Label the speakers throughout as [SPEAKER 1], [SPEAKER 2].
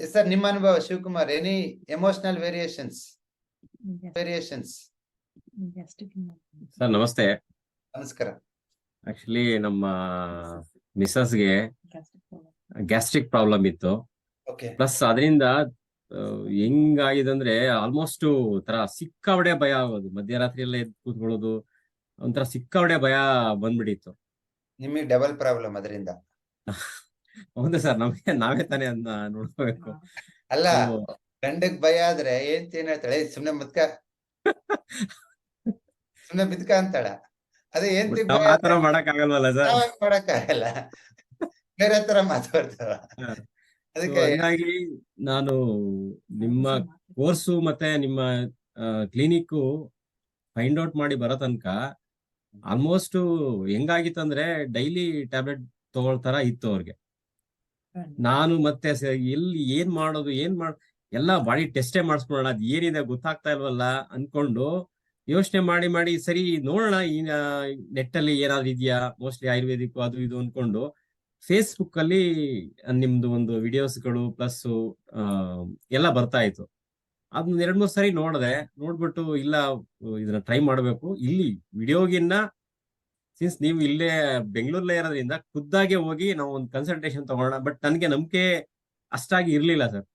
[SPEAKER 1] Sir ನಿಮ್ಮ ಅನುಭವ Shivakumar any emotional variations
[SPEAKER 2] Yes,
[SPEAKER 1] variations.
[SPEAKER 3] Sir ನಮಸ್ತೆ
[SPEAKER 1] ನಮಸ್ಕಾರ
[SPEAKER 3] ಆಕ್ಚುಲಿ ನಮ್ಮ ಮಿಸಸ್ಗೆ. ಗ್ಯಾಸ್ಟ್ರಿಕ್ ಪ್ರಾಬ್ಲಮ್ ಇತ್ತು. ಪ್ಲಸ್ ಅದರಿಂದ ಹೆಂಗಾಗಿದೆ ಅಂದ್ರೆ ಆಲ್ಮೋಸ್ಟ್ ತರ ಸಿಕ್ಕಾವಡೆ ಭಯ ಆಗೋದು. ಮಧ್ಯರಾತ್ರಿ ಎಲ್ಲ ಎದ್ದು ಕೂತ್ಕೊಳ್ಳೋದು ಒಂಥರ ಸಿಕ್ಕಾವಡೆ ಭಯ ಬಂದ್ಬಿಟ್ಟಿತ್ತು.
[SPEAKER 1] ನಿಮಗೆ ಡಬಲ್ ಪ್ರಾಬ್ಲಮ್ ಅದರಿಂದ.
[SPEAKER 3] ಹೌದು ಸರ್ ನಮ್ಗೆ ನಾವೇ ತಾನೇ ಅದನ್ನ ನೋಡ್ಕೋಬೇಕು
[SPEAKER 1] ಅಲ್ಲ
[SPEAKER 3] ಗಂಡಕ್
[SPEAKER 1] ಗಂಡಗ್ ಭಯ ಆದ್ರೆ ಏನ್ ಏನ್ ಹೇಳ್ತಾಳೆ "ಏ, ಸುಮ್ನೆ ಮುದ್ಕ ಸುಮ್ನೆ ಬಿದ್ಕ ಅಂತಾಳ. ಅದೇ ಏನ್
[SPEAKER 3] ಆತರ ಮಾಡಕ್ ಆಗಲ್ವಲ್ಲ ಸರ್?
[SPEAKER 1] ಮಾಡಕ್ಕಾಗಲ್ಲ. ಬೇರೆ ತರ ಮಾತಾಡ್ತಾವ. ಅದಕ್ಕೆ
[SPEAKER 3] ಹಂಗಾಗಿ ನಾನು ನಿಮ್ಮ ಕೋರ್ಸು ಮತ್ತೆ ನಿಮ್ಮ ಕ್ಲಿನಿಕ್ ಫೈಂಡ್ ಔಟ್ ಮಾಡಿ ಬರೋ ತನಕ ಆಲ್ಮೋಸ್ಟ್ ಹೆಂಗಾಗಿತ್ತಂದ್ರೆ ಡೈಲಿ ಟ್ಯಾಬ್ಲೆಟ್ ತಗೊಳ್ತಾರ ಇತ್ತು ಅವ್ರಿಗೆ. ನಾನು ಮತ್ತೆ ಎಲ್ಲಿ ಏನ್ ಮಾಡೋದು, ಏನ್ ಮಾಡ್, ಎಲ್ಲ ಬಾಡಿ ಟೆಸ್ಟೇ ಮಾಡಿಸ್ಕೊಳ್ಳೋಣ, ಅದ್ ಏನಿದೆ ಗೊತ್ತಾಗ್ತಾ ಇಲ್ವಲ್ಲ ಅನ್ಕೊಂಡು ಯೋಚನೆ ಮಾಡಿ ಮಾಡಿ ಸರಿ ನೋಡೋಣ ಈ ನೆಟ್ ಅಲ್ಲಿ ಏನಾದ್ರು ಇದೆಯಾ? ಮೋಸ್ಟ್ಲಿ ಆಯುರ್ವೇದಿಕ್ ಅದು ಇದು ಅನ್ಕೊಂಡು ಫೇಸ್ಬುಕ್ ಅಲ್ಲಿ ನಿಮ್ದು ಒಂದು ವಿಡಿಯೋಸ್ಗಳು ಪ್ಲಸ್ ಎಲ್ಲ ಬರ್ತಾ ಇತ್ತು. ಅದನ್ನ ಎರಡ್ ಮೂರ್ ಸರಿ ನೋಡಿದೆ, ನೋಡ್ಬಿಟ್ಟು ಇಲ್ಲ, ಇದನ್ನ ಟ್ರೈ ಮಾಡ್ಬೇಕು. ಇಲ್ಲಿ ವಿಡಿಯೋಗಿನ್ನ ಸಿನ್ಸ್ ನೀವು ಇಲ್ಲೇ ಬೆಂಗಳೂರಲ್ಲೇ ಇರೋದ್ರಿಂದ ಖುದ್ದಾಗೆ ಹೋಗಿ ನಾವು ಒಂದು ಕನ್ಸಲ್ಟೇಷನ್ ತಗೋಣ ಬಟ್ ನನ್ಗೆ ನಂಬಿಕೆ ಅಷ್ಟಾಗಿ ಇರ್ಲಿಲ್ಲ ಸರ್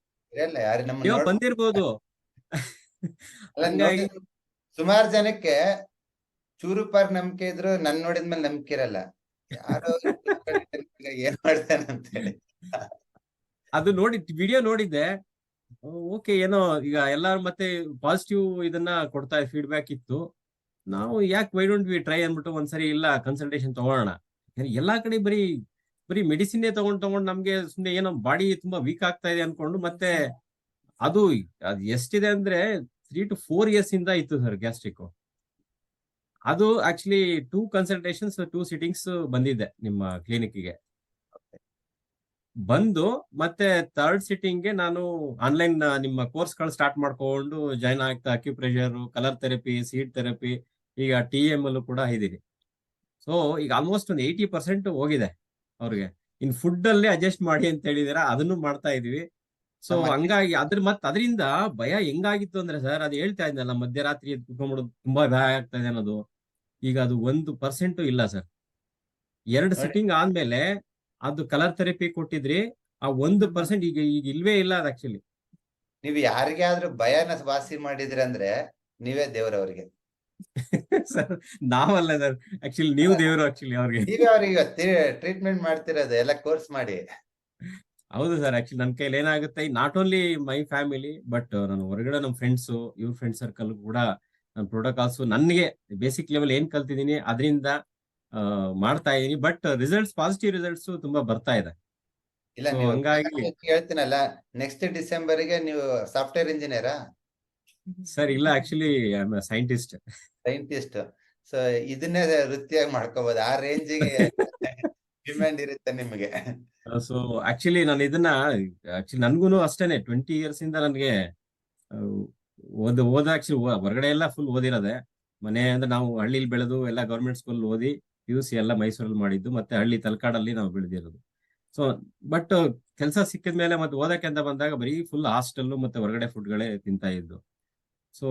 [SPEAKER 3] ನೀವು ಬಂದಿರ್ಬೋದು.
[SPEAKER 1] ಸುಮಾರು ಜನಕ್ಕೆ ಚೂರು ಪಾರ್ ನಂಬಿಕೆ ಇದ್ರು ನನ್ ನೋಡಿದ್ಮೇಲೆ ನಂಬಿಕೆ ಇರಲ್ಲ. ಯಾರೋ ಏನ್ ಮಾಡ್ತಾನೆ ಅಂತ ಹೇಳಿ.
[SPEAKER 3] ಅದು ನೋಡಿ ವಿಡಿಯೋ ನೋಡಿದ್ದೆ. ಓಕೆ ಏನೋ ಈಗ ಎಲ್ಲಾರು ಮತ್ತೆ ಪಾಸಿಟಿವ್ ಇದನ್ನ ಕೊಡ್ತಾ ಫೀಡ್ಬ್ಯಾಕ್ ಇತ್ತು. ನಾವು ಯಾಕೆ ವೈ ಡೋಂಟ್ ವಿ ಟ್ರೈ ಅಂದ್ಬಿಟ್ಟು ಒಂದ್ಸರಿ ಇಲ್ಲ ಕನ್ಸಲ್ಟೇಷನ್ ಯಾಕಂದ್ರೆ ಎಲ್ಲಾ ಕಡೆ ಬರೀ ಬರೀ ಮೆಡಿಸಿನ್ ತಗೊಂಡ್, ತಗೊಂಡು ನಮ್ಗೆ ಸುಮ್ನೆ ಏನೋ ಬಾಡಿ ತುಂಬಾ ವೀಕ್ ಆಗ್ತಾ ಇದೆ ಅನ್ಕೊಂಡು ಮತ್ತೆ ಅದು ಅದು ಎಷ್ಟಿದೆ ಅಂದ್ರೆ ತ್ರೀ ಟು ಫೋರ್ ಇಯರ್ಸ್ ಇಂದ ಇತ್ತು ಸರ್ ಗ್ಯಾಸ್ಟ್ರಿಕ್ ಅದು actually two consultations two sittings ಬಂದಿದ್ದೆ ನಿಮ್ಮ ಕ್ಲಿನಿಕ್ಗೆ ಬಂದು ಮತ್ತೆ ಥರ್ಡ್ ಸಿಟ್ಟಿಂಗ್ಗೆ ನಾನು ಆನ್ಲೈನ್ ನಿಮ್ಮ ಕೋರ್ಸ್ಗಳು ಸ್ಟಾರ್ಟ್ ಮಾಡ್ಕೊಂಡು ಜಾಯ್ನ್ ಆಗ್ತಾ acupressure colour therapy seed therapy ಈಗ ಟಿ ಎಂ ಅಲ್ಲೂ ಕೂಡ ಇದ್ದೀನಿ ಸೊ ಈಗ ಆಲ್ಮೋಸ್ಟ್ ಒಂದು ಏಯ್ಟಿ ಪರ್ಸೆಂಟ್ ಹೋಗಿದೆ ಅವ್ರಿಗೆ. ಇನ್ ಫುಡ್ ಅಲ್ಲೇ ಅಡ್ಜಸ್ಟ್ ಮಾಡಿ ಅಂತ ಹೇಳಿದಿರ ಅದನ್ನು ಮಾಡ್ತಾ ಇದೀವಿ ಸೊ ಹಂಗಾಗಿ ಅದ್ರ ಮತ್ತೆ ಅದರಿಂದ ಭಯ ಹೆಂಗಾಗಿತ್ತು ಅಂದ್ರೆ ಸರ್ ಅದು ಹೇಳ್ತಾ ಇದ್ನಲ್ಲ ಮಧ್ಯರಾತ್ರಿ ಕುತ್ಕೊಂಡ್ಬಿಡೋದು ತುಂಬಾ ಭಯ ಆಗ್ತಾ ಇದೆ ಅನ್ನೋದು. ಈಗ ಅದು ಒಂದು ಪರ್ಸೆಂಟ್ ಇಲ್ಲ ಸರ್. ಎರಡು ಸಿಟ್ಟಿಂಗ್ ಆದ್ಮೇಲೆ ಅದು ಕಲರ್ ಥೆರಪಿ ಕೊಟ್ಟಿದ್ರಿ ಆ ಒಂದು ಪರ್ಸೆಂಟ್ ಈಗ ಈಗ ಇಲ್ವೇ ಇಲ್ಲ ಅದು ಆಕ್ಚುಲಿ
[SPEAKER 1] ನೀವು ಯಾರಿಗೆ ಆದ್ರೂ ಭಯನ ವಾಸಿ ಮಾಡಿದ್ರಿ ಅಂದ್ರೆ ನೀವೇ ದೇವ್ರವ್ರಿಗೆ.
[SPEAKER 3] ಸರ್ ನಾವಲ್ಲ ಸರ್ ಆಕ್ಚುಲಿ ನೀವು ದೇವರು ಆಕ್ಚುಲಿ ಅವ್ರಿಗೆ.
[SPEAKER 1] ನೀವೇ ಅವ್ರಿಗೆ ಟ್ರೀಟ್ಮೆಂಟ್ ಮಾಡ್ತಿರೋದು ಎಲ್ಲ ಕೋರ್ಸ್ ಮಾಡಿ.
[SPEAKER 3] ಹೌದು ಸರ್ ಆಕ್ಚುಲಿ ನನ್ನ ಕೈಲಿ ಏನಾಗುತ್ತೆ not only my family but ನಾನು ಹೊರಗಡೆ ನಮ್ಮ ಫ್ರೆಂಡ್ಸ್ ಇವ್ರ ಫ್ರೆಂಡ್ ಸರ್ಕಲ್ ಕೂಡ ನನ್ನ ಪ್ರೋಟೋಕಾಲ್ಸ್ ನನಗೆ ಬೇಸಿಕ್ ಲೆವೆಲ್ ಏನ್ ಕಲ್ತಿದ್ದೀನಿ ಅದರಿಂದ ಮಾಡ್ತಾ ಇದೀನಿ ಬಟ್ ರಿಸಲ್ಟ್ಸ್ ಪಾಸಿಟಿವ್ ರಿಸಲ್ಟ್ಸ್ ತುಂಬಾ ಬರ್ತಾ ಇದೆ.
[SPEAKER 1] ಇಲ್ಲ ನೀವು
[SPEAKER 3] ಹಂಗಾಗಿ-
[SPEAKER 1] ಹೇಳ್ತೀನಲ್ಲ ನೆಕ್ಸ್ಟ್ ಡಿಸೆಂಬರ್ಗೆ ನೀವು ಸಾಫ್ಟ್ವೇರ್ ಇಂಜಿನಿಯರಾ
[SPEAKER 3] ಸರ್ ಇಲ್ಲ ಆಕ್ಚುಲಿ ಸೈಂಟಿಸ್ಟ್
[SPEAKER 1] ಸೈಂಟಿಸ್ಟ್ ಸೊ ಇದನ್ನೇ ವೃತ್ತಿಯಾಗಿ ಮಾಡ್ಕೋಬಹುದು ಆ ರೇಂಜಿಗೆ ಡಿಮ್ಯಾಂಡ್ ಇರುತ್ತೆ ನಿಮಗೆ.
[SPEAKER 3] ಸೊ ಆಕ್ಚುಲಿ ನಾನು ಇದನ್ನ ಆಕ್ಚುಲಿ ನನ್ಗೂನು ಅಷ್ಟೇನೆ. ಟ್ವೆಂಟಿ ಇಯರ್ಸ್ ಇಂದ ನನಗೆ ಓದ್ ಓದ ಆಕ್ಚುಲಿ ಹೊರಗಡೆ ಎಲ್ಲ ಫುಲ್ ಓದಿರೋದೆ. ಮನೆ ಅಂದ್ರೆ ನಾವು ಹಳ್ಳಿಲಿ ಬೆಳೆದು ಎಲ್ಲ ಗೌರ್ಮೆಂಟ್ ಸ್ಕೂಲ್ ಓದಿ ಪಿ ಯು ಸಿ ಎಲ್ಲ ಮೈಸೂರಲ್ಲಿ ಮಾಡಿದ್ದು. ಮತ್ತೆ ಹಳ್ಳಿ ತಲಕಾಡಲ್ಲಿ ನಾವು ಬೆಳೆದಿರೋದು. ಸೊ ಬಟ್ ಕೆಲಸ ಸಿಕ್ಕಿದ ಮೇಲೆ ಮತ್ತೆ ಓದಕ್ಕೆ ಅಂತ ಬಂದಾಗ ಬರೀ ಫುಲ್ ಹಾಸ್ಟೆಲ್ ಮತ್ತೆ ಹೊರಗಡೆ ಫುಡ್ಗಳೇ ತಿಂತಾ ಇದ್ದು. ಸೊ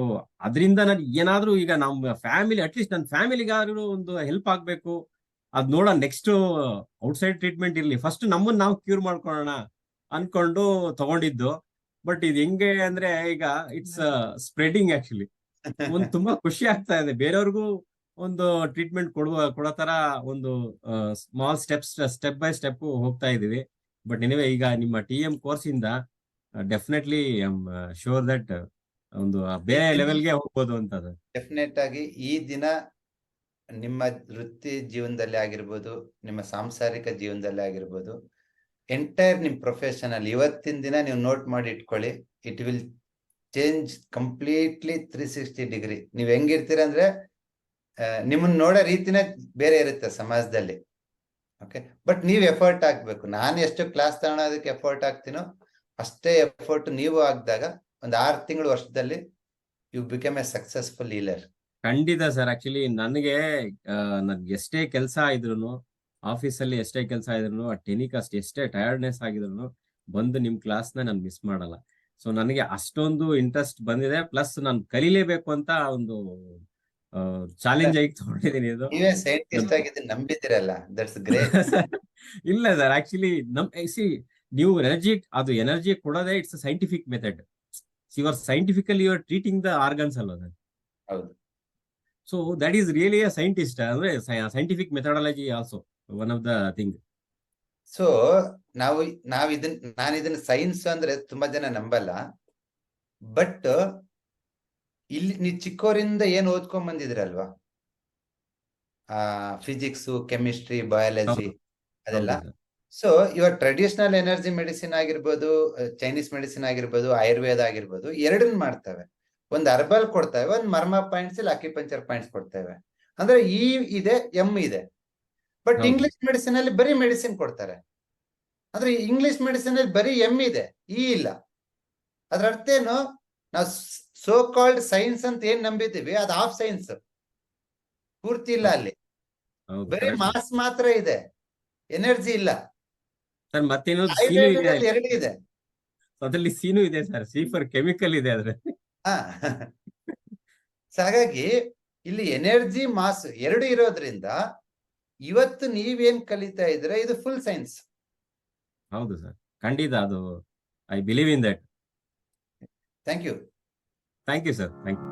[SPEAKER 3] ಅದರಿಂದ ನಾನು ಏನಾದ್ರೂ ಈಗ ನಮ್ಮ ಫ್ಯಾಮಿಲಿ ಅಟ್ಲೀಸ್ಟ್ ನನ್ನ ಫ್ಯಾಮಿಲಿಗಾದ್ರೂ ಒಂದು ಹೆಲ್ಪ್ ಆಗ್ಬೇಕು. ಅದ್ ನೋಡ ನೆಕ್ಸ್ಟ್ ಔಟ್ಸೈಡ್ ಟ್ರೀಟ್ಮೆಂಟ್ ಇರ್ಲಿ. ಫಸ್ಟ್ ನಮ್ಮನ್ನ ನಾವು ಕ್ಯೂರ್ ಮಾಡ್ಕೊಳ್ಳೋಣ ಅನ್ಕೊಂಡು ತಗೊಂಡಿದ್ದು. ಬಟ್ ಇದು ಹೆಂಗೆ ಅಂದ್ರೆ ಈಗ ಇಟ್ಸ್ ಸ್ಪ್ರೆಡಿಂಗ್ ಆಕ್ಚುಲಿ ಒಂದು ತುಂಬಾ ಖುಷಿ ಆಗ್ತಾ ಇದೆ. ಬೇರೆಯವ್ರಿಗೂ ಒಂದು ಟ್ರೀಟ್ಮೆಂಟ್ ಕೊಡುವ ಕೊಡೋ ತರ ಒಂದು small steps step by step ಹೋಗ್ತಾ ಇದೀವಿ. ಬಟ್ ಎನಿವೆ ಈಗ ನಿಮ್ಮ ಟಿ ಎಂ ಕೋರ್ಸ್ ಇಂದ definitely I am sure that ಒಂದು ಬೇರೆ ಲೆವೆಲ್ಗೆ ಹೋಗ್ಬೋದು ಅಂತ.
[SPEAKER 1] ಡೆಫಿನೆಟ್ ಆಗಿ ಈ ದಿನ ನಿಮ್ಮ ವೃತ್ತಿ ಜೀವನದಲ್ಲಿ ಆಗಿರ್ಬೋದು, ನಿಮ್ಮ ಸಾಂಸಾರಿಕ ಜೀವನದಲ್ಲಿ ಆಗಿರ್ಬೋದು ಎಂಟೈರ್ ನಿಮ್ ಪ್ರೊಫೆಷನಲ್ ಇವತ್ತಿನ ದಿನ ನೀವು ನೋಟ್ ಮಾಡಿ ಇಟ್ಕೊಳ್ಳಿ it will change completely three sixty degree ನೀವ್ ಹೆಂಗಿರ್ತೀರ ಅಂದ್ರೆ ನಿಮ್ಮನ್ನ ನೋಡೋ ರೀತಿನೇ ಬೇರೆ ಇರುತ್ತೆ ಸಮಾಜದಲ್ಲಿ. ಓಕೆ ಬಟ್ ನೀವ್ ಎಫರ್ಟ್ ಹಾಕ್ಬೇಕು. ನಾನು ಎಷ್ಟು ಕ್ಲಾಸ್ ತಗೊಳೋದಕ್ಕೆ ಎಫರ್ಟ್ ಹಾಕ್ತೀನೋ, ಅಷ್ಟೇ ಎಫರ್ಟ್ ನೀವು ಹಾಕಿದಾಗ ಒಂದ್ ಆರು ತಿಂಗಳು ವರ್ಷದಲ್ಲಿ ಯು ಬಿಕಮ್ ಎ ಸಕ್ಸಸ್ಫುಲ್ ಲೀಲರ್
[SPEAKER 3] ಖಂಡಿತ ಸರ್ ಆಕ್ಚುಲಿ ನನಗೆ ನನ್ಗೆ ಎಷ್ಟೇ ಕೆಲಸ ಇದ್ರು ಆಫೀಸಲ್ಲಿ ಎಷ್ಟೇ ಕೆಲಸ ಇದ್ರು ಆ ಟೆನಿಕ್ ಅಷ್ಟು ಎಷ್ಟೇ ಟಯರ್ಡ್ನೆಸ್ ಆಗಿದ್ರು ಬಂದು ನಿಮ್ ಕ್ಲಾಸ್ನ ನಾನು ಮಿಸ್ ಮಾಡಲ್ಲ. ಸೊ ನನಗೆ ಅಷ್ಟೊಂದು ಇಂಟ್ರೆಸ್ಟ್ ಬಂದಿದೆ ಪ್ಲಸ್ ನಾನು ಕಲಿಲೇಬೇಕು ಅಂತ ಒಂದು ಚಾಲೆಂಜ್ ಆಗಿ ತಗೊಂಡಿದ್ದೀನಿ ಇದು.
[SPEAKER 1] ನಂಬಿದಿರಲ್ಲ
[SPEAKER 3] ಇಲ್ಲ ಸರ್ ಆಕ್ಚುಲಿ ನಮ್ ಸಿ ನೀವು ಎನರ್ಜಿ ಅದು ಎನರ್ಜಿ ಕೊಡೋದೇ it's scientific method you're scientifically you're treating the organs ಅಲ್ವಾ ಸರ್
[SPEAKER 1] ಹೌದು.
[SPEAKER 3] So that is really a scientist ಅಂದ್ರೆ scientific methodology also one of the thing
[SPEAKER 1] so ನಾವು ನಾವ್ ಇದನ್ ನಾನು ಇದನ್ನ ಸೈನ್ಸ್ ಅಂದ್ರೆ ತುಂಬಾ ಜನ ನಂಬಲ್ಲ. ಬಟ್ ಇಲ್ಲಿ ನೀವು ಚಿಕ್ಕವರಿಂದ ಏನ್ ಓದ್ಕೊಂಡ್ ಬಂದಿದ್ರಲ್ವಾ? ಫಿಸಿಕ್ಸ್ ಕೆಮಿಸ್ಟ್ರಿ ಬಯಾಲಜಿ ಅದೆಲ್ಲ? ಸೊ ಇವಾಗ ಟ್ರೆಡಿಷನಲ್ ಎನರ್ಜಿ ಮೆಡಿಸಿನ್ ಆಗಿರ್ಬೋದು ಚೈನೀಸ್ ಮೆಡಿಸಿನ್ ಆಗಿರ್ಬೋದು ಆಯುರ್ವೇದ ಆಗಿರ್ಬೋದು ಎರಡನ್ನ ಮಾಡ್ತವೆ. ಒಂದು ಅರ್ಬಲ್ ಕೊಡ್ತವೆ ಒಂದ್ ಮರ್ಮ ಪಾಯಿಂಟ್ಸ್ ಇಲ್ಲ ಅಕ್ಯುಪಂಚರ್ ಪಾಯಿಂಟ್ಸ್ ಕೊಡ್ತೇವೆ. ಅಂದ್ರೆ ಇ ಇದೆ ಎಂ ಇದೆ. ಬಟ್ ಇಂಗ್ಲಿಷ್ ಮೆಡಿಸಿನ್ ಅಲ್ಲಿ ಬರೀ ಮೆಡಿಸಿನ್ ಕೊಡ್ತಾರೆ. ಅಂದ್ರೆ ಇಂಗ್ಲಿಷ್ ಮೆಡಿಸಿನ್ ಅಲ್ಲಿ ಬರೀ ಎಂ ಇದೆ ಇ ಇಲ್ಲ. ಅದ್ರ ಅರ್ಥ ಏನು? ನಾವು ಸೋ ಕಾಲ್ಡ್ ಸೈನ್ಸ್ ಅಂತ ಏನ್ ನಂಬಿದೀವಿ ಅದು ಹಾಫ್ ಸೈನ್ಸ್ ಪೂರ್ತಿ ಇಲ್ಲ ಅಲ್ಲಿ. ಬರೀ ಮಾಸ್ ಮಾತ್ರ ಇದೆ. ಎನರ್ಜಿ ಇಲ್ಲ.
[SPEAKER 3] ಸರ್ ಮತ್ತೇನೋ ಸೀನು ಇದೆ
[SPEAKER 1] ಎರಡು ಇದೆ.
[SPEAKER 3] ಅದ್ರಲ್ಲಿ ಸೀನು ಇದೆ ಸರ್ ಸೀಫರ್ ಫಾರ್ ಕೆಮಿಕಲ್ ಇದೆ ಅದ್ರ
[SPEAKER 1] ಹಾಗಾಗಿ ಇಲ್ಲಿ ಎನರ್ಜಿ ಮಾಸ್ ಎರಡು ಇರೋದ್ರಿಂದ ಇವತ್ತು ನೀವೇನ್ ಕಲಿತಾ ಇದ್ರೆ ಇದು ಫುಲ್ ಸೈನ್ಸ್
[SPEAKER 3] ಹೌದು ಸರ್ ಖಂಡಿತ ಅದು I believe in that
[SPEAKER 1] thank you
[SPEAKER 3] thank you sir thank you